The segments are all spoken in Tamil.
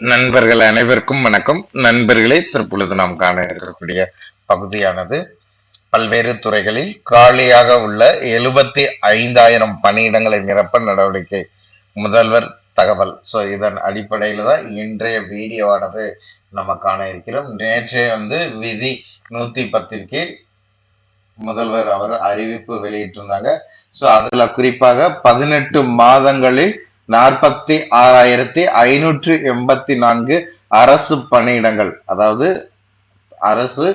நண்பர்கள் அனைவருக்கும் வணக்கம். நண்பர்களே தற்பொழுது நாம் காண இருக்கக்கூடிய பகுதியானது பல்வேறு துறைகளில் காலியாக உள்ள எழுபத்தி ஐந்தாயிரம் பணியிடங்களை நிரப்ப நடவடிக்கை முதல்வர் தகவல். ஸோ இதன் அடிப்படையில் தான் இன்றைய வீடியோவானது நம்ம காண இருக்கிறோம். நேற்றே வந்து விதி நூற்றி பத்தின் கீழ் முதல்வர் அவர் அறிவிப்பு வெளியிட்டிருந்தாங்க. ஸோ அதில் குறிப்பாக பதினெட்டு மாதங்களில் நாற்பத்தி ஆறாயிரத்தி ஐநூற்றி எண்பத்தி நான்கு அரசு பணியிடங்கள் அதாவது அரசு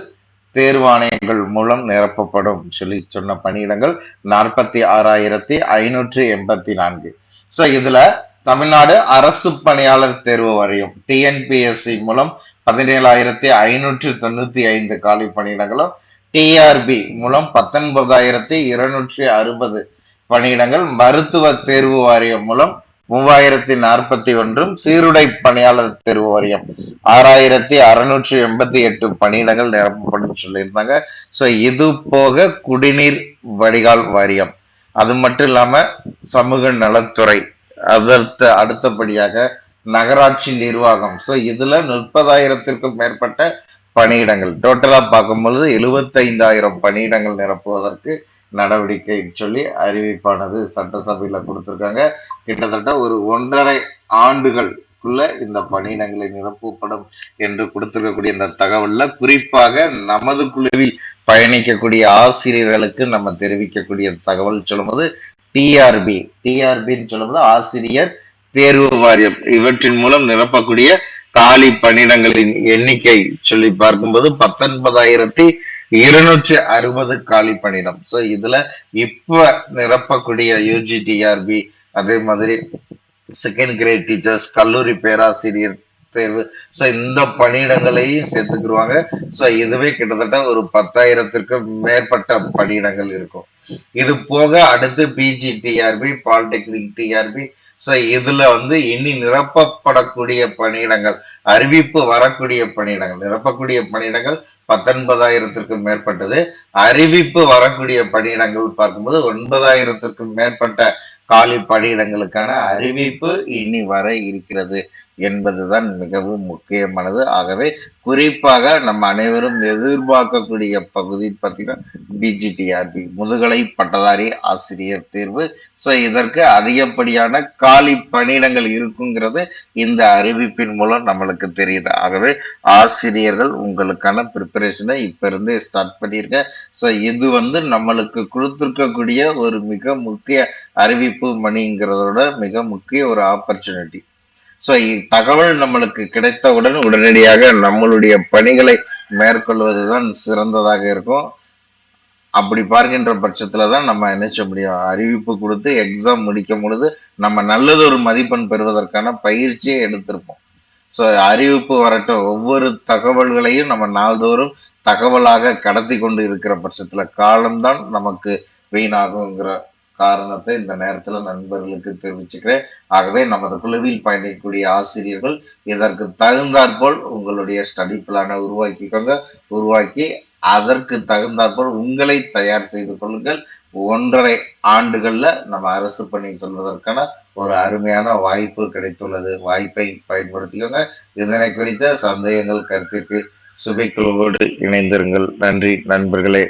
தேர்வாணையங்கள் மூலம் நிரப்பப்படும் சொல்லி சொன்ன பணியிடங்கள் நாற்பத்தி ஆறாயிரத்தி ஐநூற்றி எண்பத்தி நான்கு. ஸோ இதுல தமிழ்நாடு அரசு பணியாளர் தேர்வு வாரியம் டிஎன்பிஎஸ்சி மூலம் பதினேழாயிரத்தி ஐநூற்றி தொண்ணூத்தி ஐந்து காலி பணியிடங்களும் டிஆர்பி மூலம் பத்தொன்பதாயிரத்தி இருநூற்றி அறுபது பணியிடங்கள் மருத்துவ தேர்வு வாரியம் மூலம் மூவாயிரத்தி நாற்பத்தி ஒன்றும் சீருடை பணியாளர் தேர்வு வாரியம் ஆறாயிரத்தி அறுநூற்றி எண்பத்தி எட்டு பணியிடங்கள் நிரப்பப்படும் சொல்லியிருந்தாங்க. ஸோ இது போக குடிநீர் வடிகால் வாரியம். அது மட்டும் இல்லாம சமூக நலத்துறை அதற்கு அடுத்தபடியாக நகராட்சி நிர்வாகம். ஸோ இதுல முப்பதாயிரத்திற்கும் மேற்பட்ட பணியிடங்கள். டோட்டலா பார்க்கும்பொழுது எழுபத்தைந்தாயிரம் பணியிடங்கள் நிரப்புவதற்கு நடவடிக்கை சொல்லி அறிவிப்பானது சட்டசபையில கொடுத்திருக்காங்க. கிட்டத்தட்ட ஒரு ஒன்றரை ஆண்டுகளுக்குள்ள இந்த பணியிடங்களை நிரப்பப்படும் என்று கொடுத்திருக்கக்கூடிய இந்த தகவல்ல குறிப்பாக நமது குழுவில் பயணிக்கக்கூடிய ஆசிரியர்களுக்கு நம்ம தெரிவிக்கக்கூடிய தகவல் சொல்லும்போது டிஆர்பி டிஆர்பின்னு சொல்லும்போது ஆசிரியர் தேர்வு வாரியம். இவற்றின் மூலம் நிரப்பக்கூடிய காலி பணியிடங்களின் எண்ணிக்கை சொல்லி பார்க்கும்போது பத்தொன்பதாயிரத்தி இருநூற்றி அறுபது காலி பணியிடம். சோ இதுல இப்ப நிரப்பக்கூடிய யூஜிடிஆர்பி அதே மாதிரி செகண்ட் கிரேட் டீச்சர்ஸ் கல்லூரி பேராசிரியர் தேர்வு ஸோ இந்த பணியிடங்களையும் சேர்த்துக்கிடுவாங்க ஸோ இதுவே கிட்டத்தட்ட ஒரு பத்தாயிரத்திற்கு மேற்பட்ட பணியிடங்கள் இருக்கும். இது போக அடுத்து PG TRB polytechnic TRB so இதுல வந்து இனி நிரப்பப்படக்கூடிய பணியிடங்கள் அறிவிப்பு வரக்கூடிய பணியிடங்கள் நிரப்பக்கூடிய பணியிடங்கள் பத்தொன்பதாயிரத்திற்கும் மேற்பட்டது. அறிவிப்பு வரக்கூடிய பணியிடங்கள் பார்க்கும்போது ஒன்பதாயிரத்திற்கும் மேற்பட்ட காலி பணியிடங்களுக்கான அறிவிப்பு இனி வர இருக்கிறது என்பதுதான் மிகவும் முக்கியமானது. ஆகவே குறிப்பாக நம்ம அனைவரும் எதிர்பார்க்கக்கூடிய பகுதி பார்த்தீங்கன்னா பிஜிடிஆர்பி முதுகலை பட்டதாரி ஆசிரியர் தேர்வு. ஸோ இதற்கு அதிகப்படியான காலி பணியிடங்கள் இருக்குங்கிறது இந்த அறிவிப்பின் மூலம் நம்மளுக்கு தெரியுது. ஆகவே ஆசிரியர்கள் உங்களுக்கான ப்ரிப்பரேஷனை இப்போ இருந்தே ஸ்டார்ட் பண்ணியிருக்க ஸோ இது வந்து நம்மளுக்கு கொடுத்துருக்கக்கூடிய ஒரு மிக முக்கிய அறிவிப்பு. மணிங்கிறதோட மிக முக்கிய ஒரு ஆப்பர்ச்சுனிட்டி ஸோ தகவல் நம்மளுக்கு கிடைத்தவுடன் உடனடியாக நம்மளுடைய பணிகளை மேற்கொள்வதுதான் சிறந்ததாக இருக்கும். அப்படி பார்க்கின்ற பட்சத்தில் தான் நம்ம நினைச்ச முடியும்? அறிவிப்பு கொடுத்து எக்ஸாம் முடிக்கும் பொழுது நம்ம நல்லது ஒரு மதிப்பெண் பெறுவதற்கான பயிற்சியை எடுத்திருப்போம். ஸோ அறிவிப்பு வரட்டும் ஒவ்வொரு தகவல்களையும் நம்ம நாள்தோறும் தகவலாக கடத்தி கொண்டு இருக்கிற பட்சத்தில் காலம்தான் நமக்கு வீணாகுங்கிற காரணத்தை இந்த நேரத்தில் நண்பர்களுக்கு தெரிவிச்சுக்கிறேன். ஆகவே நமது குழுவில் பயணிக்கக்கூடிய ஆசிரியர்கள் இதற்கு தகுந்தாற்போல் உங்களுடைய ஸ்டடி பிளானை உருவாக்கிக்கோங்க. உருவாக்கி அதற்கு தகுந்தாற்போல் உங்களை தயார் செய்து கொள்ளுங்கள். ஒன்றரை ஆண்டுகளில் நம்ம அரசு பணி செல்வதற்கான ஒரு அருமையான வாய்ப்பு கிடைத்துள்ளது. வாய்ப்பை பயன்படுத்திக்கோங்க. இதனை குறித்த சந்தேகங்கள் கருத்திற்கு சுபைக்குழுவோடு இணைந்திருங்கள். நன்றி நண்பர்களே.